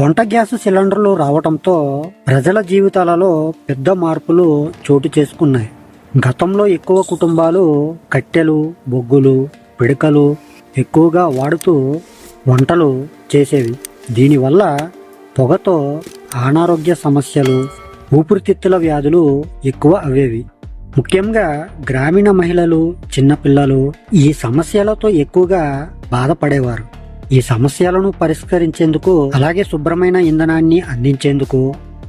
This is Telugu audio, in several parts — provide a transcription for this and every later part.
వంట గ్యాస్ సిలిండర్లు రావడంతో ప్రజల జీవితాలలో పెద్ద మార్పులు చోటు చేసుకున్నాయి. గతంలో ఎక్కువ కుటుంబాలు కట్టెలు బొగ్గులు పిడకలు ఎక్కువగా వాడుతూ వంటలు చేసేవి. దీనివల్ల పొగతో అనారోగ్య సమస్యలు ఊపిరితిత్తుల వ్యాధులు ఎక్కువ అవేవి ముఖ్యంగా గ్రామీణ మహిళలు చిన్నపిల్లలు ఈ సమస్యలతో ఎక్కువగా బాధపడేవారు. ఈ సమస్యలను పరిష్కరించేందుకు అలాగే శుభ్రమైన ఇంధనాన్ని అందించేందుకు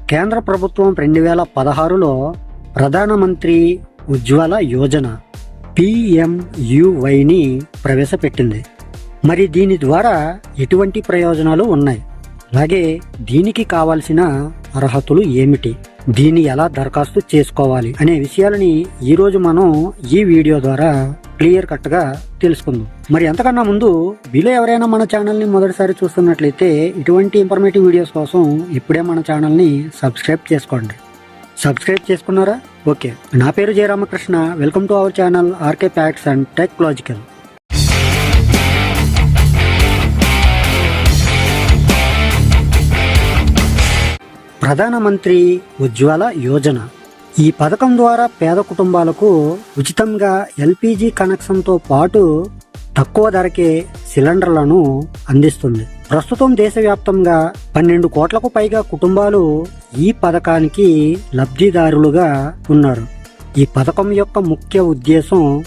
కేంద్ర ప్రభుత్వం రెండు వేల పదహారులో ప్రధానమంత్రి ఉజ్వల యోజన పిఎంయువైని ప్రవేశపెట్టింది. మరి దీని ద్వారా ఎటువంటి ప్రయోజనాలు ఉన్నాయి? అలాగే దీనికి కావాల్సిన అర్హతలు ఏమిటి? దీన్ని ఎలా దరఖాస్తు చేసుకోవాలి? అనే విషయాలని ఈరోజు మనం ఈ వీడియో ద్వారా క్లియర్ కట్గా తెలుసుకుందాం. మరి ఎంతకన్నా ముందు మీలో ఎవరైనా మన ఛానల్ని మొదటిసారి చూస్తున్నట్లయితే ఇటువంటి ఇన్ఫర్మేటివ్ వీడియోస్ కోసం ఇప్పుడే మన ఛానల్ని సబ్స్క్రైబ్ చేసుకోండి. సబ్స్క్రైబ్ చేసుకున్నారా? ఓకే. నా పేరు Jayaramakrishna welcome to our channel RK packs and technological ప్రధానమంత్రి ఉజ్వల యోజన. ఈ పథకం ద్వారా పేద కుటుంబాలకు ఉచితంగా ఎల్పిజి కనెక్షన్తో పాటు తక్కువ ధరకే సిలిండర్లను అందిస్తుంది. ప్రస్తుతం దేశవ్యాప్తంగా పన్నెండు కోట్లకు పైగా కుటుంబాలు ఈ పథకానికి లబ్ధిదారులుగా ఉన్నారు. ఈ పథకం యొక్క ముఖ్య ఉద్దేశం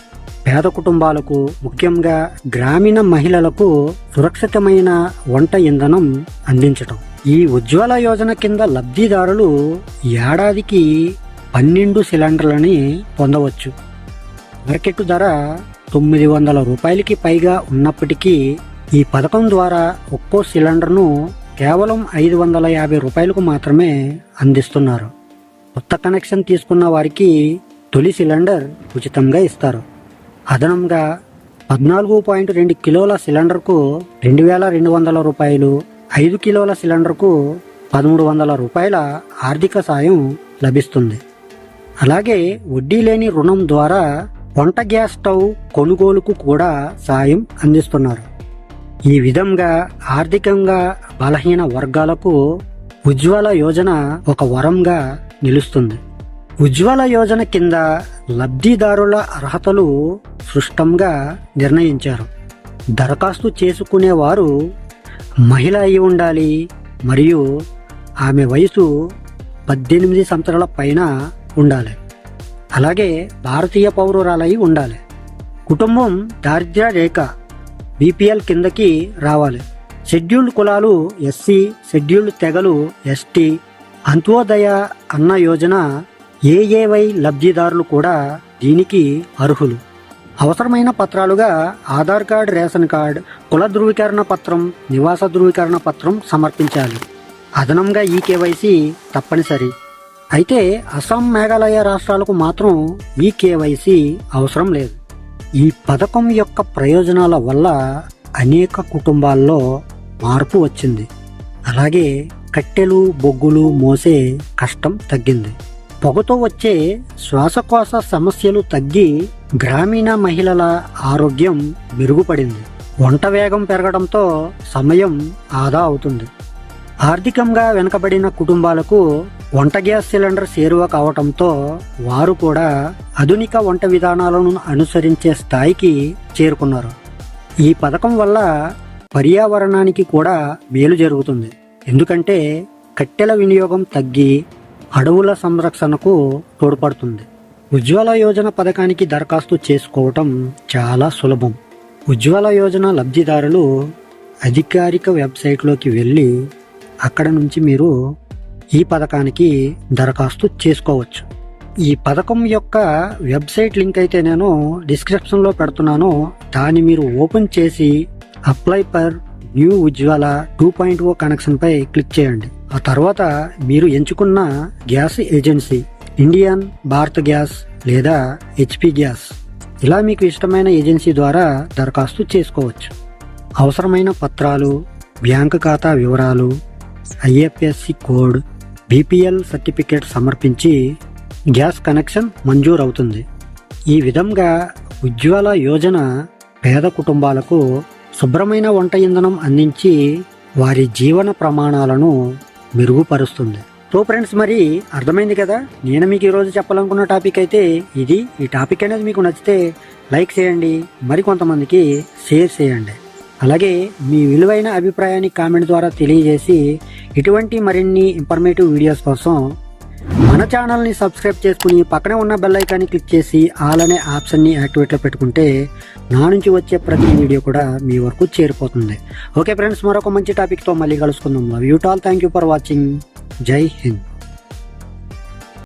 పేద కుటుంబాలకు ముఖ్యంగా గ్రామీణ మహిళలకు సురక్షితమైన వంట ఇంధనం అందించటం. ఈ ఉజ్వల యోజన కింద లబ్ధిదారులు ఏడాదికి పన్నెండు సిలిండర్లని పొందవచ్చు. మార్కెట్ ధర తొమ్మిది వందల రూపాయలకి పైగా ఉన్నప్పటికీ ఈ పథకం ద్వారా ఒక్కో సిలిండర్ను కేవలం ఐదు వందల యాభై రూపాయలకు మాత్రమే అందిస్తున్నారు. కొత్త కనెక్షన్ తీసుకున్న వారికి తొలి సిలిండర్ ఉచితంగా ఇస్తారు. అదనంగా పద్నాలుగు పాయింట్ రెండు కిలోల సిలిండర్కు రెండు వేల రెండు వందల రూపాయలు ఐదు కిలోల సిలిండర్కు పదమూడు వందల రూపాయల ఆర్థిక సాయం లభిస్తుంది. అలాగే వడ్డీ లేని రుణం ద్వారా వంట గ్యాస్ స్టవ్ కొనుగోలుకు కూడా సాయం అందిస్తున్నారు. ఈ విధంగా ఆర్థికంగా బలహీన వర్గాలకు ఉజ్వల యోజన ఒక వరంగా నిలుస్తుంది. ఉజ్వల యోజన కింద లబ్ధిదారుల అర్హతలు సృష్టంగా నిర్ణయించారు. దరఖాస్తు చేసుకునేవారు మహిళ అయి ఉండాలి మరియు ఆమె వయసు పద్దెనిమిది సంవత్సరాల పైన ఉండాలి. అలాగే భారతీయ పౌరురాలై ఉండాలి. కుటుంబం దారిద్ర్య రేఖ బీపీఎల్ కిందకి రావాలి. షెడ్యూల్డ్ కులాలు ఎస్సీ షెడ్యూల్డ్ తెగలు ఎస్టీ అంత్యోదయ అన్న యోజన ఏఏవై లబ్ధిదారులు కూడా దీనికి అర్హులు. అవసరమైన పత్రాలుగా ఆధార్ కార్డ్ రేషన్ కార్డ్ కుల ధృవీకరణ పత్రం నివాస ధృవీకరణ పత్రం సమర్పించాలి. అదనంగా ఈ కేవైసీ తప్పనిసరి. అయితే అస్సాం మేఘాలయ రాష్ట్రాలకు మాత్రం ఈ కేవైసీ అవసరం లేదు. ఈ పథకం యొక్క ప్రయోజనాల వల్ల అనేక కుటుంబాల్లో మార్పు వచ్చింది. అలాగే కట్టెలు బొగ్గులు మోసే కష్టం తగ్గింది. పొగతో వచ్చే శ్వాసకోశ సమస్యలు తగ్గి గ్రామీణ మహిళల ఆరోగ్యం మెరుగుపడింది. వంట వేగం పెరగడంతో సమయం ఆదా అవుతుంది. ఆర్థికంగా వెనుకబడిన కుటుంబాలకు వంట గ్యాస్ సిలిండర్ చేరువ కావటంతో వారు కూడా ఆధునిక వంట విధానాలను అనుసరించే స్థాయికి చేరుకున్నారు. ఈ పథకం వల్ల పర్యావరణానికి కూడా మేలు జరుగుతుంది. ఎందుకంటే కట్టెల వినియోగం తగ్గి అడవుల సంరక్షణకు తోడ్పడుతుంది. ఉజ్వల యోజన పథకానికి దరఖాస్తు చేసుకోవటం చాలా సులభం. ఉజ్వల యోజన లబ్ధిదారులు అధికారిక వెబ్సైట్లోకి వెళ్ళి అక్కడ నుంచి మీరు ఈ పథకానికి దరఖాస్తు చేసుకోవచ్చు. ఈ పథకం యొక్క వెబ్సైట్ లింక్ అయితే నేను డిస్క్రిప్షన్లో పెడుతున్నాను. దాన్ని మీరు ఓపెన్ చేసి apply for new Ujjwala two point O కనెక్షన్పై click చేయండి. ఆ తర్వాత మీరు ఎంచుకున్న gas agency Indian Bharat gas లేదా హెచ్పి గ్యాస్ ఇలా మీకు ఇష్టమైన ఏజెన్సీ ద్వారా దరఖాస్తు చేసుకోవచ్చు. అవసరమైన పత్రాలు బ్యాంకు ఖాతా వివరాలు ఐఎఫ్ఎస్సి కోడ్ బీపీఎల్ సర్టిఫికేట్ సమర్పించి గ్యాస్ కనెక్షన్ మంజూరు అవుతుంది ఈ విధంగా ఉజ్వల యోజన పేద కుటుంబాలకు శుభ్రమైన వంట ఇంధనం అందించి వారి జీవన ప్రమాణాలను మెరుగుపరుస్తుంది. సో ఫ్రెండ్స్ మరి అర్థమైంది కదా? నేను మీకు ఈరోజు చెప్పాలనుకున్న టాపిక్ అయితే ఇది. ఈ టాపిక్ అనేది మీకు నచ్చితే లైక్ చేయండి మరి కొంతమందికి షేర్ చేయండి. అలాగే మీ విలువైన అభిప్రాయాన్ని కామెంట్ ద్వారా తెలియజేసి ఇటువంటి మరిన్ని ఇన్ఫర్మేటివ్ వీడియోస్ కోసం మన ఛానల్ని సబ్స్క్రైబ్ చేసుకుని పక్కనే ఉన్న బెల్ ఐకాన్ని క్లిక్ చేసి ఆల్ అనే ఆప్షన్ని యాక్టివేట్లో పెట్టుకుంటే నా నుంచి వచ్చే ప్రతి వీడియో కూడా మీ వరకు చేరిపోతుంది. ఓకే ఫ్రెండ్స్ మరొక మంచి టాపిక్తో మళ్ళీ కలుసుకుందాం. Love you all thank you for watching Jai Hind